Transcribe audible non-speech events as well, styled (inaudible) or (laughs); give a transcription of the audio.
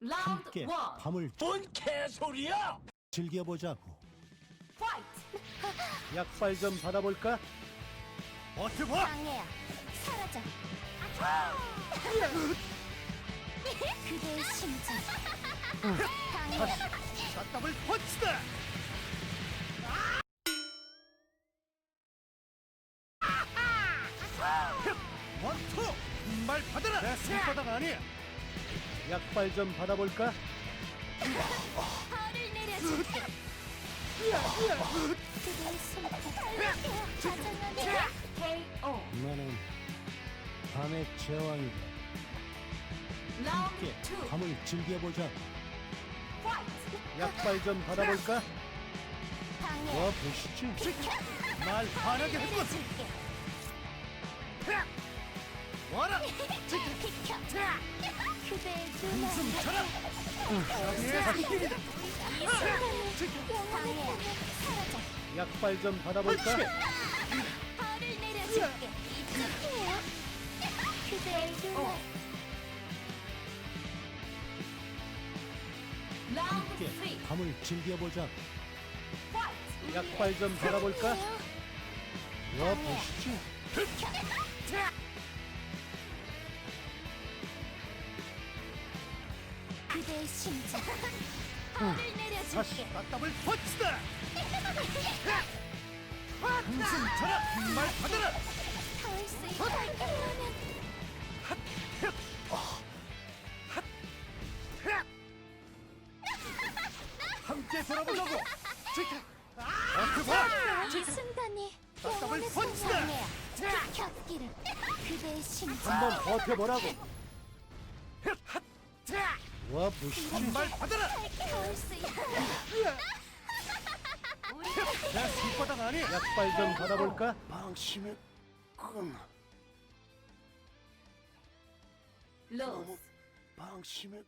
라운드 함께 1 밤을 뭔 개소리야! 즐겨보자고. 파이트 약발 좀 받아볼까? 버텨봐! 방해야 사라져 (laughs) 그대의 심장 방해야 더블 펀치다! 원투! 말 받아라! 내 손바닥 아니야! 약발 좀 받아볼까? 나는 밤의 제왕이다. 함께 2 밤을 즐겨보자고. 파이트 약발 좀 받아볼까? 와 보시지. 날 화나게 했군! 내려줄게 와라! (laughs) 그대의 방해야 사라져 약발 좀 받아볼까? 벌을 내려줄게 이쪽이에요 그대의 눈에 라운드 함께 3 밤을 즐겨보자고. 파이트 약발 좀 받아볼까? 와 보시지. 그대의 심장. 벌을 내려줄게. 펀치다! 숨 차라! 말 받아라! 닿을 수 있다면 함께 돌아보자고! (laughs) 버텨봐! 이 순간이 영원의! 순간이야 지켰기를. 그대의 심장. 한번 버텨보라고. 와 보시지. 말 받아라! 내 손바닥 아니야! 약발 좀 받아볼까? 방심의 끈 로스 방심의